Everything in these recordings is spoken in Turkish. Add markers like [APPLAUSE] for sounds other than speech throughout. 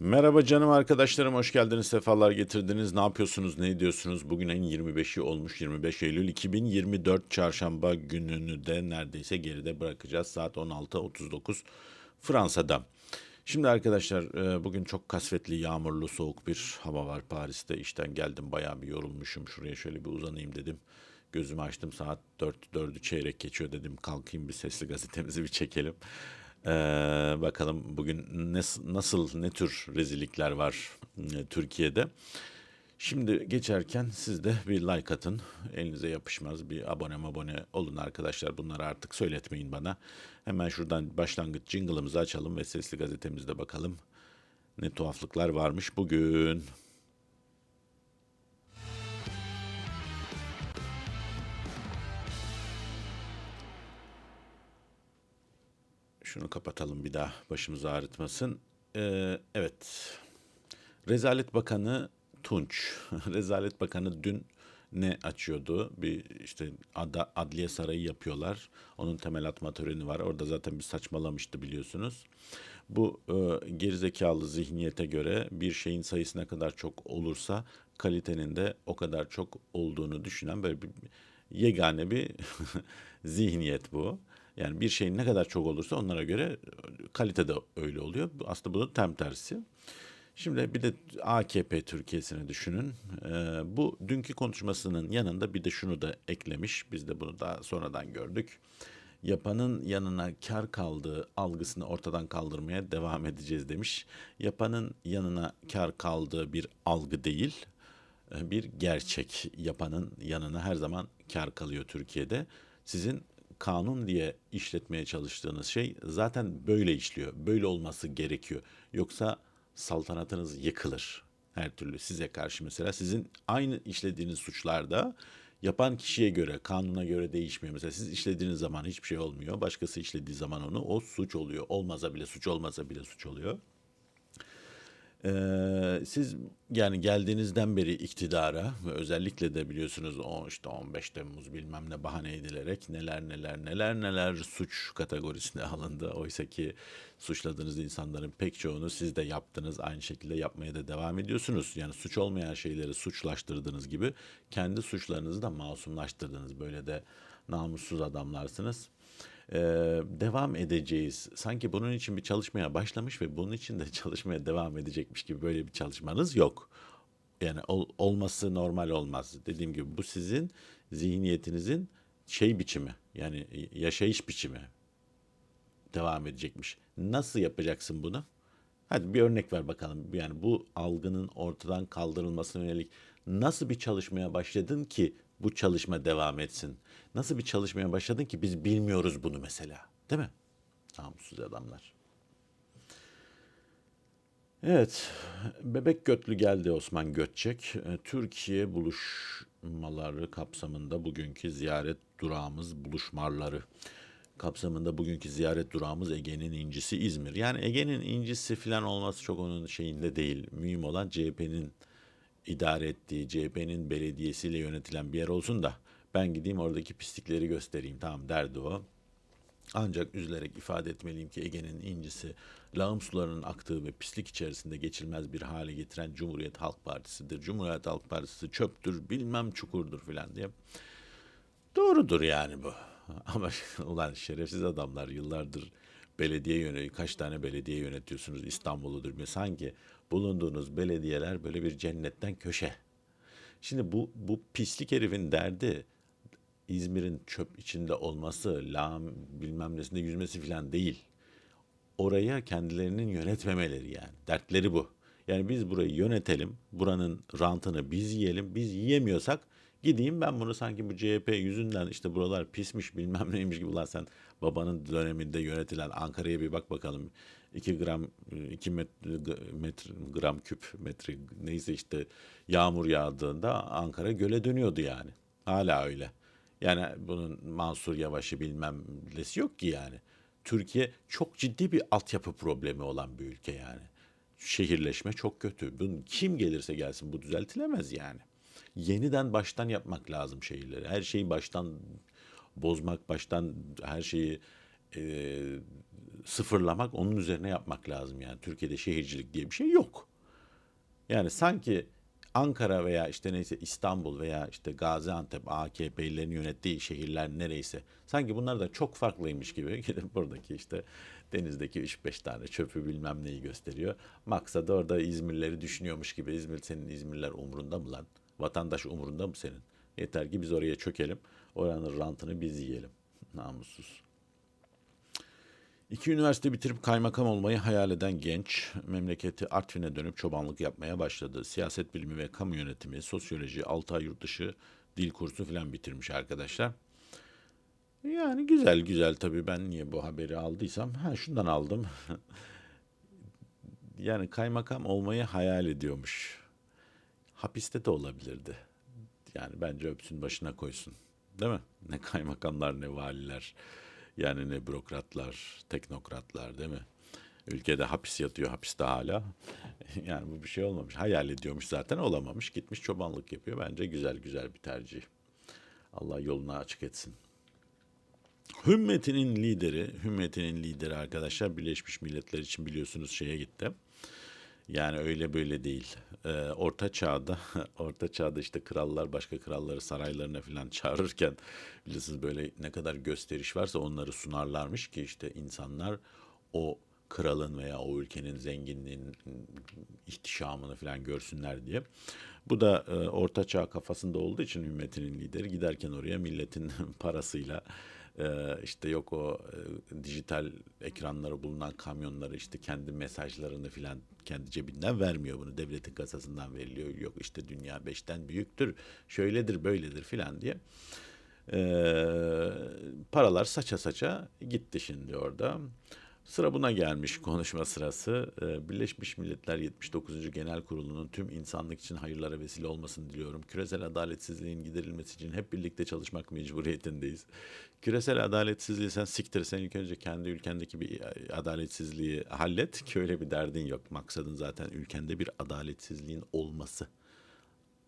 Merhaba canım arkadaşlarım, hoş geldiniz, sefalar getirdiniz. Ne yapıyorsunuz, ne ediyorsunuz? Bugün ayın 25'i olmuş, 25 Eylül 2024 Çarşamba gününü de neredeyse geride bırakacağız. Saat 16.39 Fransa'da. Şimdi arkadaşlar, e, bugün çok kasvetli, yağmurlu, soğuk bir hava var Paris'te. İşten geldim, bayağı bir yorulmuşum. Şuraya şöyle bir uzanayım dedim. Gözümü açtım, saat 4, 4'ü çeyrek geçiyor dedim. Kalkayım bir sesli gazetemizi bir çekelim. Ee, bakalım bugün nes- nasıl, ne tür rezillikler var e, Türkiye'de. Şimdi geçerken siz de bir like atın. Elinize yapışmaz bir abone abone olun arkadaşlar. Bunları artık söyletmeyin bana. Hemen şuradan başlangıç jingle'ımızı açalım ve sesli gazetemizde bakalım. Ne tuhaflıklar varmış bugün. Şunu kapatalım bir daha başımızı ağrıtmasın. Ee, evet. Rezalet Bakanı Tunç. [LAUGHS] Rezalet Bakanı dün ne açıyordu? Bir işte ada, adliye sarayı yapıyorlar. Onun temel atma töreni var. Orada zaten bir saçmalamıştı biliyorsunuz. Bu e, gerizekalı zihniyete göre bir şeyin sayısı ne kadar çok olursa kalitenin de o kadar çok olduğunu düşünen böyle bir yegane bir [LAUGHS] zihniyet bu. Yani bir şeyin ne kadar çok olursa onlara göre kalite de öyle oluyor. Aslında bunun tam tersi. Şimdi bir de AKP Türkiye'sini düşünün. Ee, bu dünkü konuşmasının yanında bir de şunu da eklemiş. Biz de bunu daha sonradan gördük. Yapanın yanına kar kaldığı algısını ortadan kaldırmaya devam edeceğiz demiş. Yapanın yanına kar kaldığı bir algı değil, e, bir gerçek. Yapanın yanına her zaman kar kalıyor Türkiye'de. Sizin kanun diye işletmeye çalıştığınız şey zaten böyle işliyor. Böyle olması gerekiyor. Yoksa saltanatınız yıkılır. Her türlü size karşı mesela sizin aynı işlediğiniz suçlarda yapan kişiye göre, kanuna göre değişmiyor. Mesela siz işlediğiniz zaman hiçbir şey olmuyor. Başkası işlediği zaman onu o suç oluyor. Olmasa bile suç olmasa bile suç oluyor. Ee, siz yani geldiğinizden beri iktidara ve özellikle de biliyorsunuz o işte 15 Temmuz bilmem ne bahane edilerek neler neler neler neler suç kategorisine [LAUGHS] alındı. Oysa ki suçladığınız insanların pek çoğunu siz de yaptınız. Aynı şekilde yapmaya da devam ediyorsunuz. Yani suç olmayan şeyleri suçlaştırdığınız gibi kendi suçlarınızı da masumlaştırdınız. Böyle de namussuz adamlarsınız e, devam edeceğiz. Sanki bunun için bir çalışmaya başlamış ve bunun için de [LAUGHS] çalışmaya devam edecekmiş gibi böyle bir çalışmanız yok. Yani ol- olması normal olmaz. Dediğim gibi bu sizin zihniyetinizin şey biçimi yani yaşayış biçimi devam edecekmiş. Nasıl yapacaksın bunu? Hadi bir örnek ver bakalım. Yani bu algının ortadan kaldırılmasına yönelik nasıl bir çalışmaya başladın ki bu çalışma devam etsin? Nasıl bir çalışmaya başladın ki biz bilmiyoruz bunu mesela? Değil mi? Namussuz adamlar. Evet, bebek götlü geldi Osman Göçek. E, Türkiye buluşmaları kapsamında bugünkü ziyaret durağımız buluşmaları kapsamında bugünkü ziyaret durağımız Ege'nin incisi İzmir. Yani Ege'nin incisi falan olması çok onun şeyinde değil. Mühim olan CHP'nin idare ettiği, CHP'nin belediyesiyle yönetilen bir yer olsun da ben gideyim oradaki pislikleri göstereyim. Tamam derdi o. Ancak üzülerek ifade etmeliyim ki Ege'nin incisi lağım sularının aktığı ve pislik içerisinde geçilmez bir hale getiren Cumhuriyet Halk Partisi'dir. Cumhuriyet Halk Partisi çöptür, bilmem çukurdur filan diye. Doğrudur yani bu. [LAUGHS] Ama [LAUGHS] ulan şerefsiz adamlar yıllardır belediye yönetiyor. Kaç tane belediye yönetiyorsunuz İstanbul'udur. Sanki bulunduğunuz belediyeler böyle bir cennetten köşe. Şimdi bu, bu pislik herifin derdi İzmir'in çöp içinde olması, lağım bilmem nesinde yüzmesi falan değil. Oraya kendilerinin yönetmemeleri yani. Dertleri bu. Yani biz burayı yönetelim, buranın rantını biz yiyelim, biz yiyemiyorsak gideyim ben bunu sanki bu CHP yüzünden işte buralar pismiş bilmem [LAUGHS] neymiş gibi ulan sen babanın döneminde yönetilen Ankara'ya bir bak bakalım 2 gram 2 metre, metre gram küp metre neyse işte yağmur yağdığında Ankara göle dönüyordu yani. Hala öyle. Yani bunun Mansur Yavaş'ı bilmem nesi yok ki yani. Türkiye çok ciddi bir altyapı problemi olan bir ülke yani. Şehirleşme çok kötü. Bunun kim gelirse gelsin bu düzeltilemez yani. Yeniden baştan yapmak lazım şehirleri. Her şeyi baştan bozmak, baştan her şeyi e, sıfırlamak, onun üzerine yapmak lazım yani. Türkiye'de şehircilik diye bir şey yok. Yani sanki Ankara veya işte neyse İstanbul veya işte Gaziantep AKP'lilerin yönettiği şehirler nereyse sanki bunlar da çok farklıymış gibi [LAUGHS] buradaki işte denizdeki 3-5 tane çöpü bilmem neyi gösteriyor. Maksada orada İzmirleri düşünüyormuş gibi. İzmir senin İzmirliler umurunda mı lan? Vatandaş umurunda mı senin? Yeter ki biz oraya çökelim. Oranın rantını biz yiyelim. Namussuz. İki üniversite bitirip kaymakam olmayı hayal eden genç, memleketi Artvin'e dönüp çobanlık yapmaya başladı. Siyaset bilimi ve kamu yönetimi, sosyoloji, 6 ay yurt dışı dil kursu falan bitirmiş arkadaşlar. Yani güzel güzel tabii ben niye bu haberi aldıysam ha şundan aldım. [LAUGHS] yani kaymakam olmayı hayal ediyormuş. Hapiste de olabilirdi. Yani bence öpsün başına koysun. Değil mi? Ne kaymakamlar ne valiler. Yani ne bürokratlar, teknokratlar değil mi? Ülkede hapis yatıyor hapiste hala. [LAUGHS] Yani bu bir şey olmamış. Hayal ediyormuş zaten olamamış. Gitmiş çobanlık yapıyor. Bence güzel güzel bir tercih. Allah yolunu açık etsin. Hümmetinin lideri, Hümmetinin lideri arkadaşlar Birleşmiş Milletler için biliyorsunuz şeye gitti. Yani öyle böyle değil. Ee, orta çağda, [LAUGHS] orta çağda işte krallar başka kralları saraylarına falan çağırırken biliyorsunuz böyle ne kadar gösteriş varsa onları sunarlarmış ki işte insanlar o kralın veya o ülkenin zenginliğinin ihtişamını falan görsünler diye. Bu da e, orta çağ kafasında olduğu için ümmetinin lideri giderken oraya milletin [LAUGHS] parasıyla e, işte yok o e, dijital ekranları bulunan kamyonları işte kendi mesajlarını filan kendi cebinden vermiyor. Bunu devletin kasasından veriliyor. Yok işte dünya beşten büyüktür şöyledir böyledir filan diye. E, paralar saça saça gitti şimdi orada. Sıra buna gelmiş konuşma sırası. Ee, Birleşmiş Milletler 79. Genel Kurulu'nun tüm insanlık için hayırlara vesile olmasını diliyorum. Küresel adaletsizliğin giderilmesi için hep birlikte çalışmak mecburiyetindeyiz. Küresel adaletsizliği sen siktir. Sen ilk önce kendi ülkendeki bir adaletsizliği hallet ki öyle bir derdin yok. Maksadın zaten ülkende bir adaletsizliğin olması.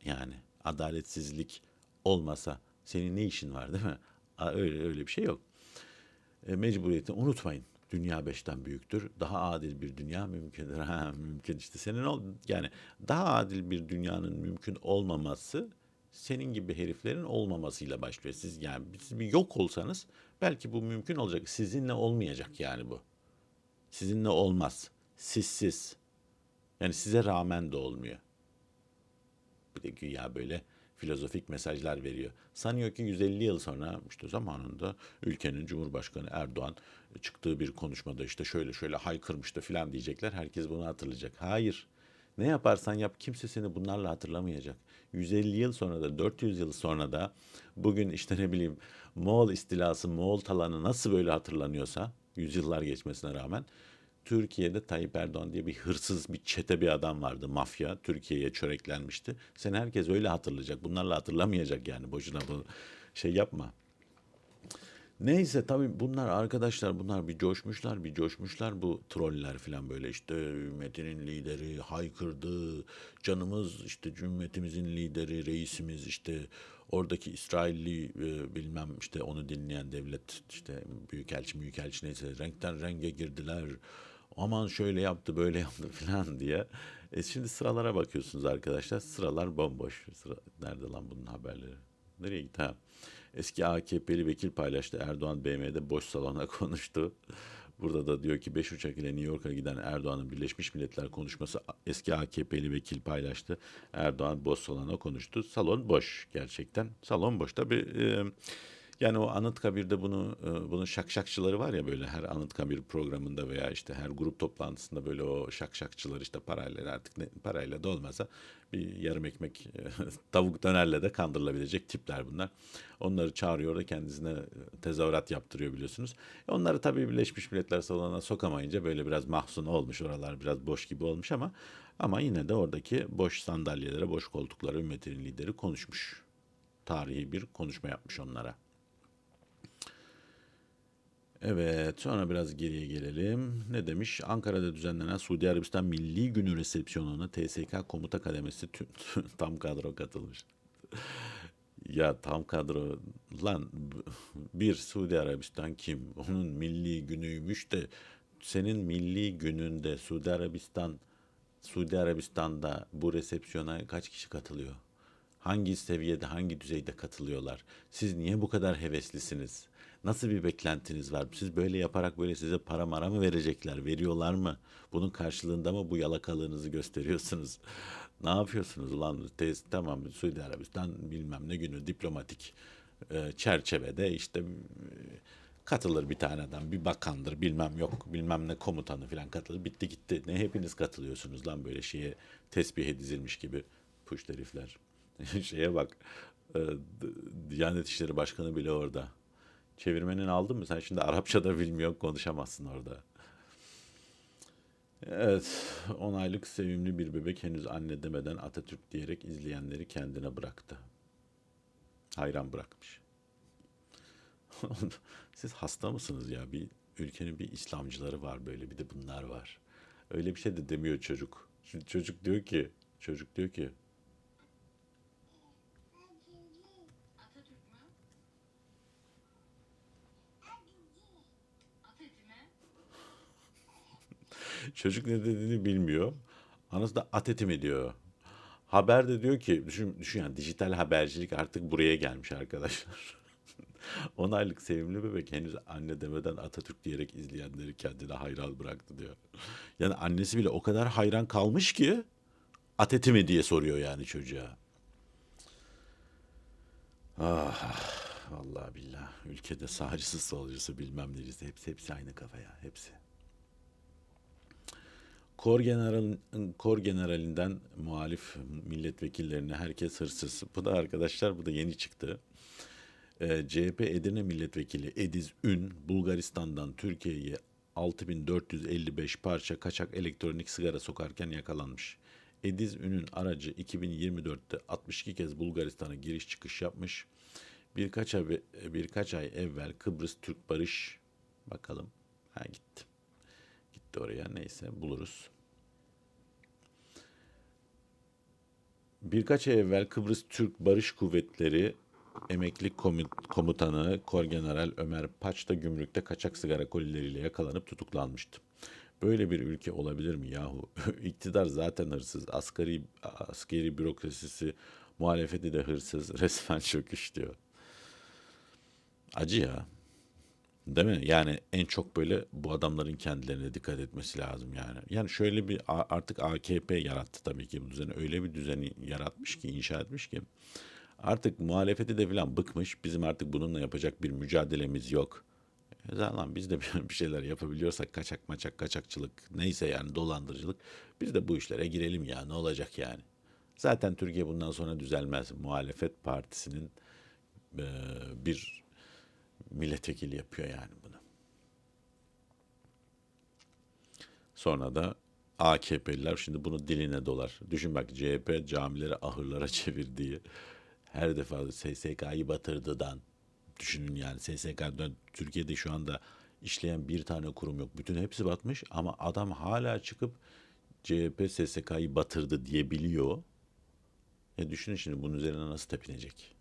Yani adaletsizlik olmasa senin ne işin var değil mi? Öyle öyle bir şey yok. E, mecburiyetini unutmayın. Dünya beşten büyüktür. Daha adil bir dünya mümkündür. [LAUGHS] Ha, mümkün işte. Senin ol, yani daha adil bir dünyanın mümkün olmaması senin gibi heriflerin olmamasıyla başlıyor. Siz yani siz bir yok olsanız belki bu mümkün olacak. Sizinle olmayacak yani bu. Sizinle olmaz. Sizsiz. Yani size rağmen de olmuyor. Bir de güya böyle filozofik mesajlar veriyor. Sanıyor ki 150 yıl sonra işte zamanında ülkenin Cumhurbaşkanı Erdoğan çıktığı bir konuşmada işte şöyle şöyle haykırmıştı filan diyecekler. Herkes bunu hatırlayacak. Hayır. Ne yaparsan yap kimse seni bunlarla hatırlamayacak. 150 yıl sonra da 400 yıl sonra da bugün işte ne bileyim Moğol istilası, Moğol talanı nasıl böyle hatırlanıyorsa yüzyıllar geçmesine rağmen Türkiye'de Tayyip Erdoğan diye bir hırsız, bir çete bir adam vardı. Mafya Türkiye'ye çöreklenmişti. Sen herkes öyle hatırlayacak. Bunlarla hatırlamayacak yani. Boşuna bu şey yapma. Neyse tabii bunlar arkadaşlar bunlar bir coşmuşlar bir coşmuşlar bu troller falan böyle işte ümmetinin lideri haykırdı canımız işte cümletimizin lideri reisimiz işte oradaki İsrailli e, bilmem işte onu dinleyen devlet işte büyükelçi büyükelçi neyse renkten renge girdiler aman şöyle yaptı böyle [LAUGHS] yaptı falan diye. E şimdi sıralara bakıyorsunuz arkadaşlar sıralar bomboş. Sıra, nerede lan bunun haberleri? Nereye gitti ha? Eski AKP'li vekil paylaştı. Erdoğan BM'de boş salona [LAUGHS] konuştu. Burada da diyor ki 5 uçak ile New York'a giden Erdoğan'ın Birleşmiş Milletler konuşması eski AKP'li vekil paylaştı. Erdoğan boş salona konuştu. Salon boş gerçekten. Salon boş. Tabii e, yani o Anıtkabir'de bunu e, bunun şakşakçıları var ya böyle her Anıtkabir programında veya işte her grup toplantısında böyle o şakşakçılar işte parayla artık ne, parayla da olmasa bir yarım ekmek e, [LAUGHS] tavuk dönerle de kandırılabilecek tipler bunlar. Onları çağırıyor da kendisine tezahürat yaptırıyor biliyorsunuz. E, Onları tabii Birleşmiş Milletler salonuna sokamayınca böyle biraz mahzun olmuş oralar biraz boş gibi olmuş ama ama yine de oradaki boş sandalyelere, boş koltuklara ümmetinin lideri konuşmuş. Tarihi bir konuşma yapmış onlara. Evet, sonra biraz geriye gelelim. Ne demiş? Ankara'da düzenlenen Suudi Arabistan Milli Günü resepsiyonuna TSK Komuta Kademesi tüm, tam kadro katılmış. Ya tam kadro lan bir Suudi Arabistan kim? Onun milli günüymüş de senin milli gününde Suudi Arabistan Suudi Arabistan'da bu resepsiyona kaç kişi katılıyor? Hangi seviyede, hangi düzeyde katılıyorlar? Siz niye bu kadar heveslisiniz? Nasıl bir beklentiniz var? Siz böyle yaparak böyle size para mara mı verecekler? Veriyorlar mı? Bunun karşılığında mı bu yalakalığınızı gösteriyorsunuz? [LAUGHS] Ne yapıyorsunuz ulan? Tez, tamam Suudi Arabistan bilmem ne günü diplomatik e, çerçevede işte e, katılır bir tane adam bir bakandır bilmem yok bilmem ne komutanı falan katılır bitti gitti. Ne hepiniz katılıyorsunuz lan böyle şeye tesbihe dizilmiş gibi puş herifler. [LAUGHS] Şeye bak e, Diyanet İşleri Başkanı bile orada. Çevirmenin aldın mı? Sen şimdi Arapça da bilmiyorsun konuşamazsın orada. Evet, 10 aylık sevimli bir bebek henüz anne demeden Atatürk diyerek izleyenleri kendine bıraktı. Hayran bırakmış. [LAUGHS] Siz hasta mısınız ya? Bir ülkenin bir İslamcıları var böyle, bir de bunlar var. Öyle bir şey de demiyor çocuk. Şimdi çocuk diyor ki, çocuk diyor ki, Atatürk mü? Atatürk mü? Çocuk ne dediğini bilmiyor. Anası da atetim diyor. Haber de diyor ki, düşün, düşün yani dijital habercilik artık buraya gelmiş arkadaşlar. [LAUGHS] 10 aylık sevimli bebek henüz anne demeden Atatürk diyerek izleyenleri kendine hayran bıraktı diyor. Yani annesi bile o kadar hayran kalmış ki ateti mi diye soruyor yani çocuğa. Ah, vallahi billah. Ülkede sağcısı solcusu bilmem neresi hepsi hepsi aynı kafaya hepsi. Kor general Kor generalinden muhalif milletvekillerine herkes hırsız. Bu da arkadaşlar bu da yeni çıktı. Ee, CHP Edirne Milletvekili Ediz Ün, Bulgaristan'dan Türkiye'ye 6455 parça kaçak elektronik sigara sokarken yakalanmış. Ediz Ün'ün aracı 2024'te 62 kez Bulgaristan'a giriş çıkış yapmış. Birkaç ay, birkaç ay evvel Kıbrıs Türk Barış bakalım. Ha gitti. Gitti oraya neyse buluruz. Birkaç ay evvel Kıbrıs Türk Barış Kuvvetleri Emekli Komut- Komutanı Korgeneral Ömer Paç da gümrükte kaçak sigara kolileriyle yakalanıp tutuklanmıştı. Böyle bir ülke olabilir mi yahu? [LAUGHS] İktidar zaten hırsız, asgari askeri bürokrasisi, muhalefeti de hırsız, [LAUGHS] resmen çöküş diyor. Acı ya. Değil mi? Yani en çok böyle bu adamların kendilerine dikkat etmesi lazım yani. Yani şöyle bir artık AKP yarattı tabii ki bu düzeni. Öyle bir düzeni yaratmış ki, inşa etmiş ki. Artık muhalefeti de falan bıkmış. Bizim artık bununla yapacak bir mücadelemiz yok. E Zaten biz de [LAUGHS] bir şeyler yapabiliyorsak kaçak maçak kaçakçılık neyse yani dolandırıcılık biz de bu işlere girelim ya ne olacak yani. Zaten Türkiye bundan sonra düzelmez. Muhalefet partisinin eee, bir milletvekili yapıyor yani bunu. Sonra da AKP'liler şimdi bunu diline dolar. Düşün bak CHP camileri ahırlara [LAUGHS] çevirdiği her defa SSK'yı batırdıdan düşünün yani SSK'dan Türkiye'de şu anda işleyen bir tane kurum yok. Bütün hepsi batmış ama adam hala çıkıp CHP SSK'yı batırdı diyebiliyor. E düşünün şimdi bunun üzerine nasıl tepinecek?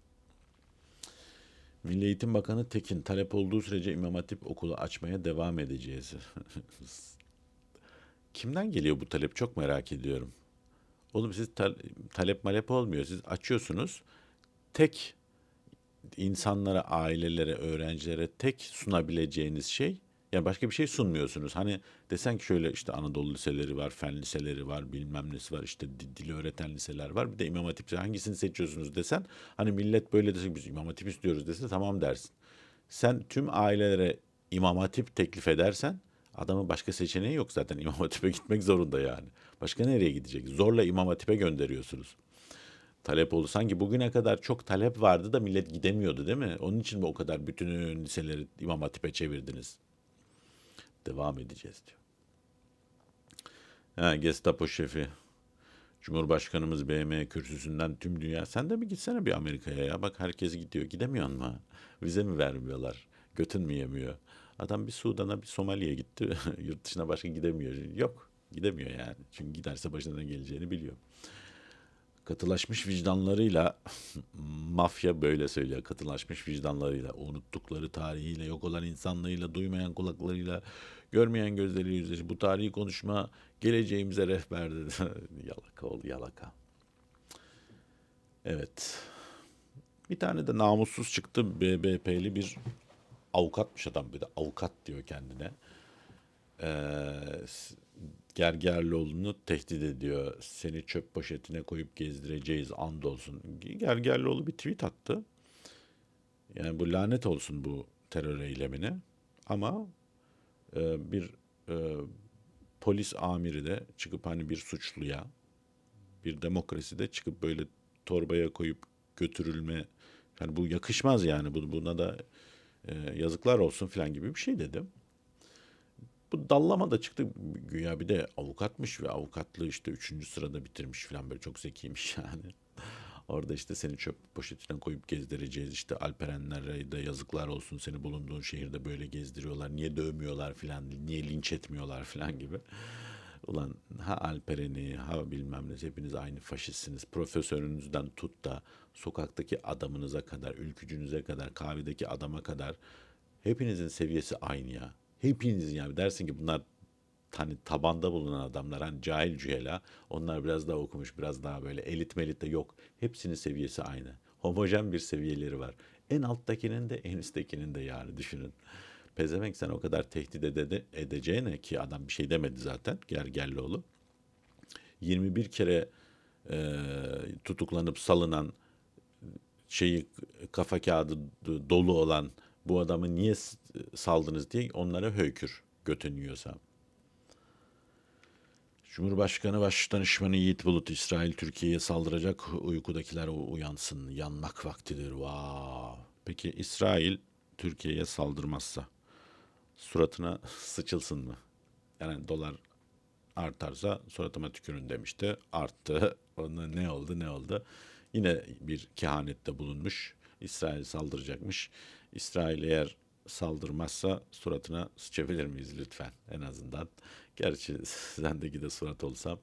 Milli Eğitim Bakanı Tekin talep olduğu sürece İmam Hatip okulu açmaya devam edeceğiz. [LAUGHS] Kimden geliyor bu talep çok merak ediyorum. Oğlum siz tal- talep malep olmuyor. Siz açıyorsunuz. Tek insanlara, ailelere, öğrencilere tek sunabileceğiniz şey yani başka bir şey sunmuyorsunuz. Hani desen ki şöyle işte Anadolu liseleri var, fen liseleri var, bilmem nesi var, işte di- dili öğreten liseler var. Bir de İmam Hatip hangisini seçiyorsunuz desen hani millet böyle dese biz İmam Hatip istiyoruz dese tamam dersin. Sen tüm ailelere İmam Hatip teklif edersen adamın başka seçeneği yok zaten [LAUGHS] İmam Hatip'e gitmek zorunda yani. Başka nereye gidecek? Zorla İmam Hatip'e gönderiyorsunuz talep oldu. Sanki bugüne kadar çok talep vardı da millet gidemiyordu değil mi? Onun için mi o kadar bütün liseleri İmam Hatip'e çevirdiniz? Devam edeceğiz diyor. Ha, Gestapo şefi. Cumhurbaşkanımız BM kürsüsünden tüm dünya. Sen de mi gitsene bir Amerika'ya ya? Bak herkes gidiyor. Gidemiyor mu? Vize mi vermiyorlar? Götün mü yemiyor? Adam bir Sudan'a bir Somali'ye gitti. [LAUGHS] Yurt dışına başka gidemiyor. Yok. Gidemiyor yani. Çünkü giderse başına ne geleceğini biliyor. Katılaşmış vicdanlarıyla [LAUGHS] mafya böyle söylüyor. Katılaşmış vicdanlarıyla, unuttukları tarihiyle, yok olan insanlarıyla, duymayan kulaklarıyla, görmeyen gözleriyle yüzleşip bu tarihi konuşma geleceğimize rehber [LAUGHS] yalaka ol yalaka. Evet. Bir tane de namussuz çıktı BBP'li bir avukatmış adam bir de avukat diyor kendine. Ee, Gergerlioğlu'nu tehdit ediyor. Seni çöp poşetine koyup gezdireceğiz andolsun. Gergerlioğlu bir tweet attı. Yani bu lanet olsun bu terör eylemine. Ama e, bir e, polis amiri de çıkıp hani bir suçluya bir demokraside çıkıp böyle torbaya koyup götürülme yani bu yakışmaz yani bu buna da e, yazıklar olsun falan gibi bir şey dedim. Bu dallama da çıktı güya bir de avukatmış ve avukatlığı işte üçüncü sırada bitirmiş falan böyle çok zekiymiş yani. Orada işte seni çöp poşetine koyup gezdireceğiz işte Alperenlere de yazıklar olsun seni bulunduğun şehirde böyle gezdiriyorlar. Niye dövmüyorlar falan niye linç etmiyorlar falan gibi. Ulan ha Alperen'i ha bilmem ne hepiniz aynı faşistsiniz. Profesörünüzden tut da sokaktaki adamınıza kadar, ülkücünüze kadar, kahvedeki adama kadar hepinizin seviyesi aynı ya. Hepinizin yani dersin ki bunlar hani tabanda bulunan adamlar hani cahil cühela onlar biraz daha okumuş biraz daha böyle elit melit de yok. Hepsinin seviyesi aynı. Homojen bir seviyeleri var. En alttakinin de en üsttekinin de yani düşünün. Pezevenk sen o kadar tehdit ede- edeceğine ki adam bir şey demedi zaten Gergerlioğlu. 21 kere e, tutuklanıp salınan şeyi kafa kağıdı dolu olan bu adamı niye saldınız diye onlara höykür götün yiyorsa. Cumhurbaşkanı Başdanışmanı Yiğit Bulut İsrail Türkiye'ye saldıracak uykudakiler uyansın yanmak vaktidir. Vav. Peki İsrail Türkiye'ye saldırmazsa suratına [LAUGHS] sıçılsın mı? Yani dolar artarsa suratıma tükürün demişti. Arttı. [LAUGHS] Ona ne oldu ne oldu? Yine bir kehanette bulunmuş. İsrail saldıracakmış. İsrail eğer saldırmazsa suratına sıçabilir miyiz lütfen en azından. Gerçi [LAUGHS] sendeki de surat olsa.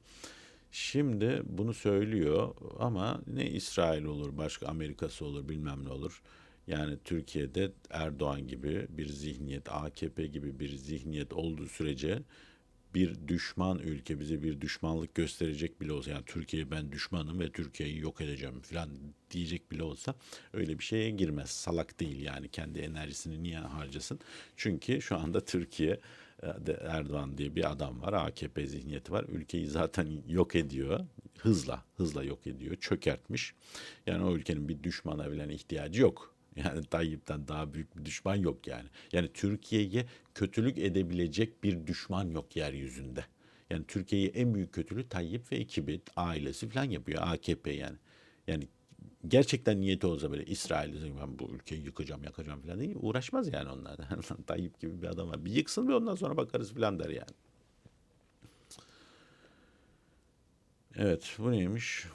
Şimdi bunu söylüyor ama ne İsrail olur, başka Amerika'sı olur, bilmem ne olur. Yani Türkiye'de Erdoğan gibi bir zihniyet, AKP gibi bir zihniyet olduğu sürece bir düşman ülke bize bir düşmanlık gösterecek bile olsa yani Türkiye ben düşmanım ve Türkiye'yi yok edeceğim falan diyecek bile olsa öyle bir şeye girmez. Salak değil yani kendi enerjisini niye harcasın? Çünkü şu anda Türkiye e, Erdoğan diye bir adam var. AKP zihniyeti var. Ülkeyi zaten yok ediyor. Hızla, hızla yok ediyor. Çökertmiş. Yani o ülkenin bir düşmana bilen ihtiyacı yok. [LAUGHS] Yani Tayyip'ten daha büyük bir düşman yok yani. Yani Türkiye'ye kötülük edebilecek bir düşman yok yeryüzünde. Yani Türkiye'ye en büyük kötülüğü Tayyip ve ekibi, ailesi falan yapıyor. AKP yani. Yani gerçekten niyeti olsa böyle İsrail'e ben bu ülkeyi yıkacağım, yakacağım falan değil. Uğraşmaz yani onlar. [LAUGHS] Tayyip gibi bir adam var. Bir yıksın ve ondan sonra bakarız falan der yani. Evet bu neymiş?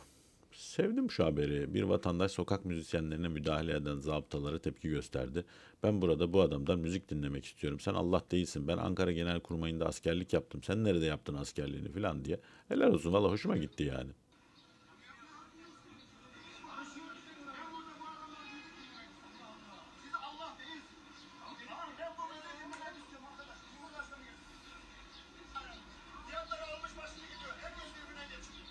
Sevdim şu haberi. Bir vatandaş sokak müzisyenlerine müdahale eden zabıtalara tepki gösterdi. Ben burada bu adamdan müzik dinlemek istiyorum. Sen Allah değilsin. Ben Ankara Genelkurmayı'nda askerlik yaptım. Sen nerede yaptın askerliğini falan diye. Helal olsun. Valla hoşuma gitti yani. Siz Allah değilsiniz. Tamam ben bu memleketi istiyorum arkadaş. Cumhurbaşkanı getirsin. Fiyatları almış başını gidiyor. Herkes birbirine geçiyor.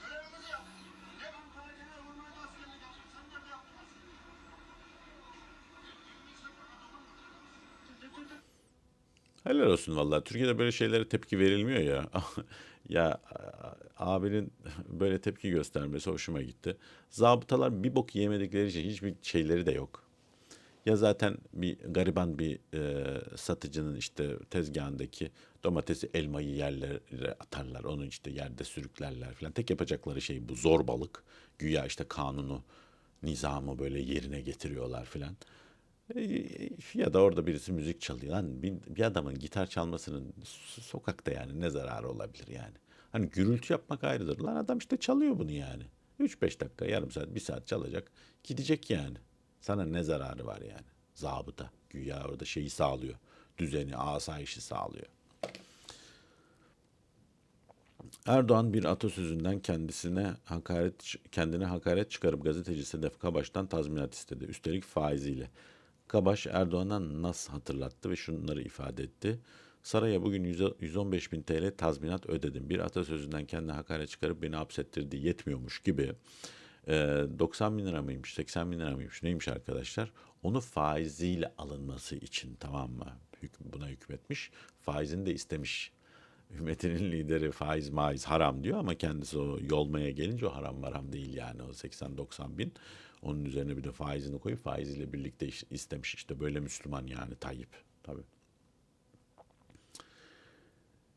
Görevimizi yaptık. Ben Ankara Genel Kurmay'da askerlik yaptım. Sen nerede yaptın askerlik? Helal olsun vallahi. Türkiye'de böyle şeylere tepki verilmiyor ya. [LAUGHS] ya abinin böyle tepki göstermesi hoşuma gitti. Zabıtalar bir bok yemedikleri için hiçbir şeyleri de yok. Ya zaten bir gariban bir e, satıcının işte tezgahındaki domatesi elmayı yerlere atarlar. Onu işte yerde sürüklerler falan. Tek yapacakları şey bu zorbalık. Güya işte kanunu, nizamı böyle yerine getiriyorlar falan. E, Ya da orada birisi müzik çalıyor. Lan bir, bir adamın gitar çalmasının so- sokakta yani ne zararı olabilir yani. Hani gürültü yapmak ayrıdır. Lan adam işte çalıyor bunu yani. 3-5 dakika, yarım saat, bir saat çalacak. Gidecek yani. Sana ne zararı var yani? Zabıta. Güya orada şeyi sağlıyor. Düzeni, asayişi sağlıyor. Erdoğan bir atasözünden kendisine hakaret kendine hakaret çıkarıp gazeteci Sedef Kabaş'tan tazminat istedi. Üstelik faiziyle. Kabaş Erdoğan'a nasıl hatırlattı ve şunları ifade etti. Saraya bugün 100 115 bin TL tazminat ödedim. Bir atasözünden kendine hakaret çıkarıp beni hapsettirdi yetmiyormuş gibi. Ee, 90 bin lira mıymış 80 bin lira mıymış neymiş arkadaşlar? Onu faiziyle alınması için tamam mı? Buna hükmetmiş. Faizini de istemiş. Hükümetinin lideri faiz maiz haram diyor ama kendisi o yolmaya gelince o haram maram değil yani o 80-90 bin. Onun üzerine bir de faizini koyup faiziyle birlikte iş- istemiş işte böyle Müslüman yani Tayyip tabii.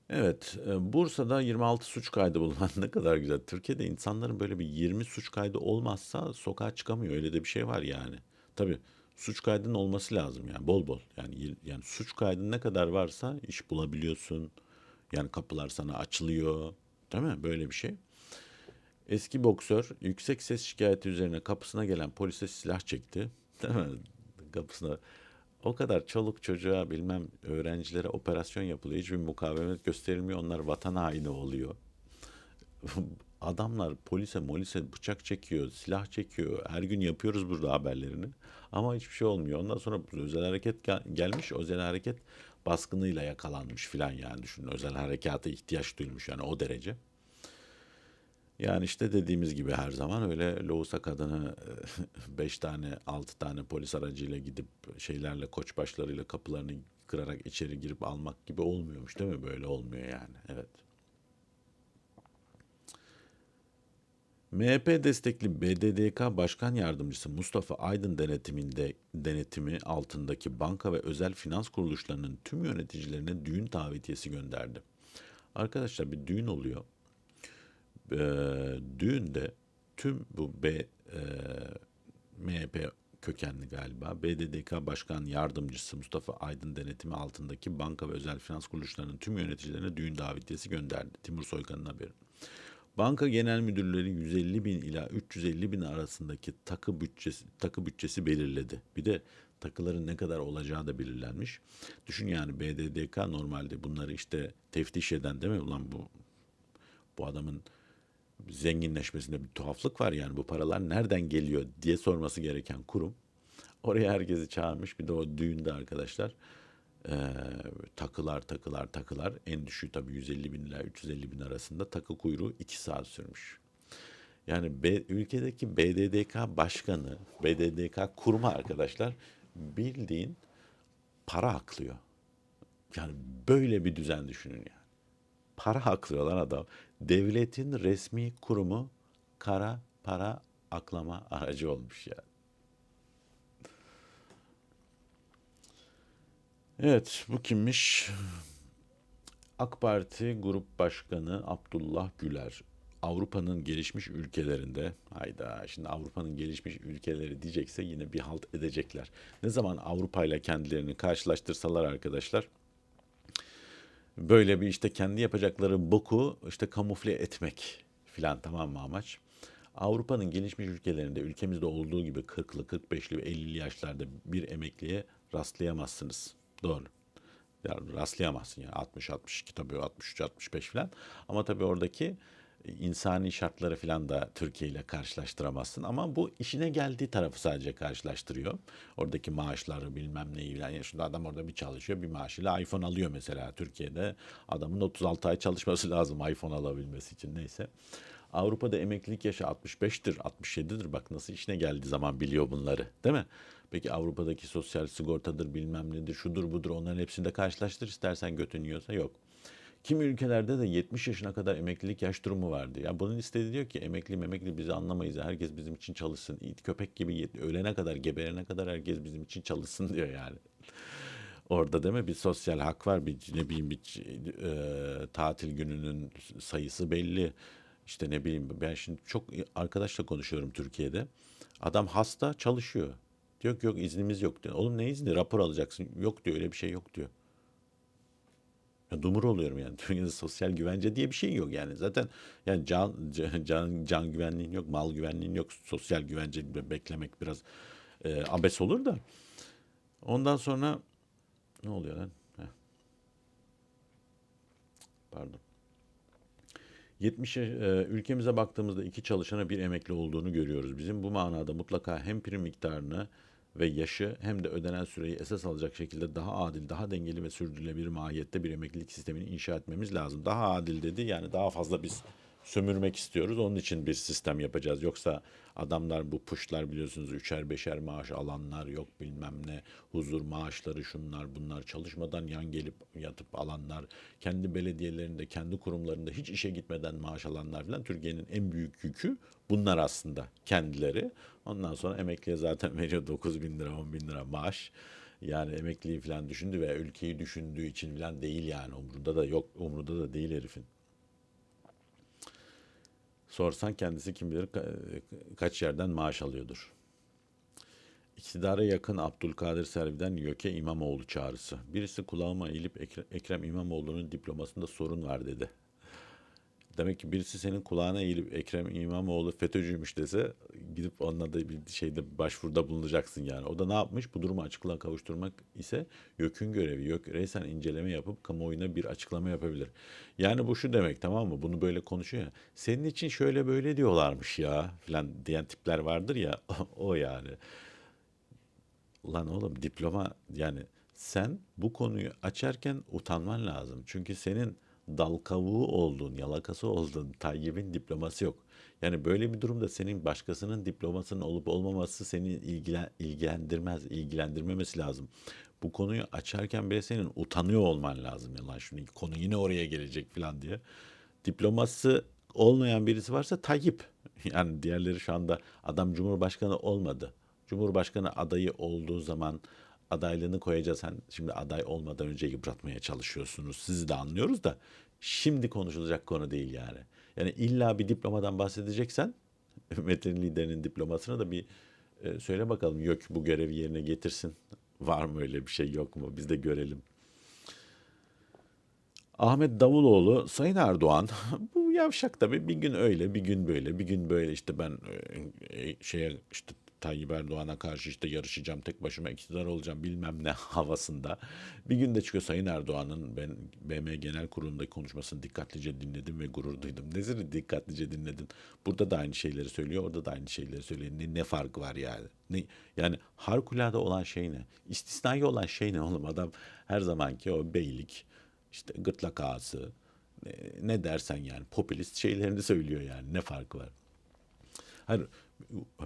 Evet, e, Bursa'da 26 suç kaydı bulunan [LAUGHS] ne kadar güzel. Türkiye'de insanların böyle bir 20 suç kaydı olmazsa sokağa çıkamıyor. Öyle de bir şey var yani. Tabii suç kaydının olması lazım yani bol bol. Yani yani suç kaydın ne kadar varsa iş bulabiliyorsun. Yani kapılar sana açılıyor. Değil mi? Böyle bir şey. Eski boksör yüksek ses şikayeti üzerine kapısına gelen polise silah çekti. [LAUGHS] Kapısına o kadar çoluk çocuğa bilmem öğrencilere operasyon yapılıyor. Hiçbir mukavemet gösterilmiyor. Onlar vatan haini oluyor. [LAUGHS] Adamlar polise molise bıçak çekiyor, silah çekiyor. Her gün yapıyoruz burada haberlerini. Ama hiçbir şey olmuyor. Ondan sonra özel hareket gel- gelmiş. Özel hareket baskınıyla yakalanmış filan yani düşünün. Özel harekata ihtiyaç duyulmuş yani o derece. Yani işte dediğimiz gibi her zaman öyle lohusa kadını [LAUGHS] 5 tane 6 tane polis aracıyla gidip şeylerle koçbaşlarıyla kapılarını kırarak içeri girip almak gibi olmuyormuş değil mi? Böyle olmuyor yani. Evet. MHP destekli BDDK Başkan Yardımcısı Mustafa Aydın denetiminde denetimi altındaki banka ve özel finans kuruluşlarının tüm yöneticilerine düğün davetiyesi gönderdi. Arkadaşlar bir düğün oluyor. Ee, düğünde tüm bu B e, MHP kökenli galiba BDDK Başkan Yardımcısı Mustafa Aydın denetimi altındaki banka ve özel finans kuruluşlarının tüm yöneticilerine düğün davetiyesi gönderdi. Timur Soykan'ın haberi. Banka genel müdürleri 150 bin ila 350 bin arasındaki takı bütçesi, takı bütçesi belirledi. Bir de takıların ne kadar olacağı da belirlenmiş. Düşün yani BDDK normalde bunları işte teftiş eden değil mi? Ulan bu bu adamın zenginleşmesinde bir tuhaflık var yani bu paralar nereden geliyor diye sorması gereken kurum. Oraya herkesi çağırmış bir de o düğünde arkadaşlar eee, takılar takılar takılar en düşüğü tabii 150 bin ila 350 bin arasında takı kuyruğu 2 saat sürmüş. Yani B- ülkedeki BDDK başkanı, BDDK kurma arkadaşlar bildiğin para aklıyor. Yani böyle bir düzen düşünün yani. Para aklıyor lan adam. Devletin resmi kurumu kara para aklama aracı olmuş ya. Evet bu kimmiş? AK Parti Grup Başkanı Abdullah Güler. Avrupa'nın gelişmiş ülkelerinde, hayda şimdi Avrupa'nın gelişmiş ülkeleri diyecekse yine bir halt edecekler. Ne zaman Avrupa ile kendilerini karşılaştırsalar arkadaşlar, böyle bir işte kendi yapacakları boku işte kamufle etmek filan tamam mı amaç? Avrupa'nın gelişmiş ülkelerinde ülkemizde olduğu gibi 40'lı, 45'li ve 50'li yaşlarda bir emekliye rastlayamazsınız. Doğru. Yani rastlayamazsın yani 60 62 tabii 63 65 falan. Ama tabii oradaki insani şartları falan da Türkiye ile karşılaştıramazsın. Ama bu işine geldiği tarafı sadece karşılaştırıyor. Oradaki maaşları bilmem neyi. Yani şimdi adam orada bir çalışıyor bir maaşıyla iPhone alıyor mesela. Türkiye'de adamın 36 ay çalışması [LAUGHS] lazım iPhone alabilmesi için neyse. Avrupa'da emeklilik yaşı 65'tir, 67'dir. Bak nasıl işine geldiği zaman biliyor bunları, değil mi? Peki Avrupa'daki sosyal sigortadır, bilmem nedir, şudur budur onların hepsini de karşılaştır istersen götün yiyorsa yok. Kimi ülkelerde de 70 yaşına kadar emeklilik yaş durumu vardı. Ya bunun istediği diyor ki emekli memekli bizi anlamayız. Herkes bizim için çalışsın. İt köpek gibi ölene kadar, geberene kadar herkes bizim için çalışsın diyor yani. Orada değil mi bir sosyal hak var, bir ne bileyim bir e, tatil gününün sayısı belli. İşte ne bileyim ben şimdi çok arkadaşla konuşuyorum Türkiye'de. Adam hasta çalışıyor. Diyor ki yok iznimiz yok diyor. Oğlum ne izni? Rapor alacaksın. Yok diyor öyle bir şey yok diyor. Dumur oluyorum yani. [LAUGHS] Türkiye'de sosyal güvence diye bir şey yok yani. Zaten yani can [LAUGHS] can can, güvenliğin yok, mal güvenliğin yok. Sosyal güvence be- beklemek biraz e, abes olur da. Ondan sonra ne oluyor lan? Heh. Pardon. 70 yaş- e, ülkemize baktığımızda iki çalışana bir emekli olduğunu görüyoruz. Bizim bu manada mutlaka hem prim miktarını ve yaşı hem de ödenen süreyi esas alacak şekilde daha adil, daha dengeli ve sürdürülebilir mahiyette bir emeklilik sistemini inşa etmemiz lazım. Daha adil dedi yani daha fazla biz sömürmek istiyoruz. Onun için bir sistem yapacağız. Yoksa adamlar bu puşlar biliyorsunuz üçer beşer maaş alanlar yok bilmem ne huzur maaşları şunlar bunlar çalışmadan yan gelip yatıp alanlar kendi belediyelerinde kendi kurumlarında hiç işe gitmeden maaş alanlar falan Türkiye'nin en büyük yükü bunlar aslında kendileri. Ondan sonra emekliye zaten [LAUGHS] veriyor 9 bin lira 10 bin lira maaş. Yani emekliyi falan düşündü ve ülkeyi düşündüğü için falan değil yani umrunda da yok umrunda da değil herifin. Sorsan kendisi kim bilir ka- kaç yerden maaş alıyordur. İktidara yakın Abdülkadir Selvi'den YÖK'e İmamoğlu çağrısı. Birisi kulağıma eğilip Ekre- Ekrem İmamoğlu'nun diplomasında sorun var dedi. Demek ki birisi senin kulağına eğilip Ekrem İmamoğlu FETÖ'cüymüş dese gidip onunla da bir şeyde başvuruda bulunacaksın yani. O da ne yapmış? Bu durumu açıklığa kavuşturmak ise YÖK'ün görevi. YÖK reysen inceleme yapıp kamuoyuna bir açıklama yapabilir. Yani bu şu demek tamam mı? Bunu böyle konuşuyor ya. Senin için şöyle böyle diyorlarmış ya falan diyen tipler vardır ya. [LAUGHS] o yani. Ulan oğlum diploma yani sen bu konuyu açarken utanman lazım. Çünkü senin dal kavuğu olduğun, yalakası olduğun Tayyip'in diploması yok. Yani böyle bir durumda senin başkasının diplomasının olup olmaması seni ilgilen, ilgilendirmez, ilgilendirmemesi lazım. Bu konuyu açarken bile senin utanıyor olman lazım. Ya lan şunu konu yine oraya gelecek falan diye. Diploması olmayan birisi varsa Tayyip. [LAUGHS] Yani diğerleri şu anda adam Cumhurbaşkanı olmadı. Cumhurbaşkanı adayı olduğu zaman adaylığını koyacağız. Sen şimdi aday olmadan önce yıpratmaya çalışıyorsunuz. Sizi de anlıyoruz da şimdi konuşulacak konu değil yani. Yani illa bir diplomadan bahsedeceksen [LAUGHS] Metin liderinin diplomasına da bir e, söyle bakalım yok bu görevi yerine getirsin. Var mı öyle bir şey yok mu? Biz de görelim. Ahmet Davutoğlu, Sayın Erdoğan, [LAUGHS] bu yavşak tabii bir gün öyle, bir gün böyle, bir gün böyle işte ben e, e, şeye işte Tayyip Erdoğan'a karşı işte yarışacağım, tek başıma iktidar olacağım bilmem ne [LAUGHS] havasında. Bir gün de çıkıyor Sayın Erdoğan'ın ben BM Genel Kurulu'ndaki konuşmasını dikkatlice dinledim ve gurur duydum. Nesini dikkatlice dinledin? Burada da aynı şeyleri söylüyor, orada da aynı şeyleri söylüyor. Ne, ne farkı var yani? Ne, yani harikulade olan şey ne? İstisnai olan şey ne oğlum? Adam her zamanki o beylik, işte gırtlak ağası ne dersen yani popülist şeylerini söylüyor yani ne farkı var? Hayır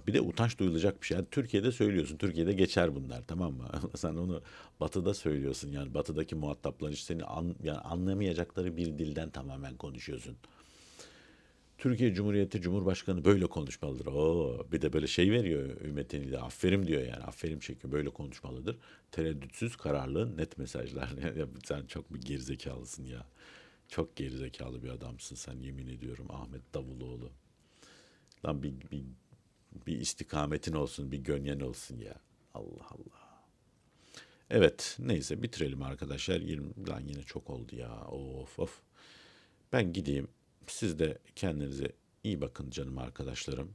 bir de utanç duyulacak bir şey. Yani Türkiye'de söylüyorsun. Türkiye'de geçer bunlar tamam mı? [LAUGHS] Sen onu batıda söylüyorsun yani batıdaki muhataplar işte seni an, yani anlamayacakları bir dilden tamamen konuşuyorsun. Türkiye Cumhuriyeti Cumhurbaşkanı böyle konuşmalıdır. Oo, bir de böyle şey veriyor Ümmet'in de aferin diyor yani. Aferin çekiyor. Böyle konuşmalıdır. Tereddütsüz, kararlı, net mesajlar. [LAUGHS] Sen çok bir gerizekalısın ya. Çok gerizekalı bir adamsın sen yemin ediyorum Ahmet Davutoğlu. Lan bir, bir, bir istikametin olsun, bir gönyen olsun ya. Allah Allah. Evet neyse bitirelim arkadaşlar. 20 lan yine çok oldu ya. Of of. Ben gideyim. Siz de kendinize iyi bakın canım arkadaşlarım.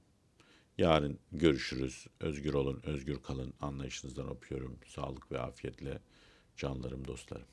Yarın görüşürüz. Özgür olun, özgür kalın. Anlayışınızdan öpüyorum. Sağlık ve afiyetle canlarım, dostlarım.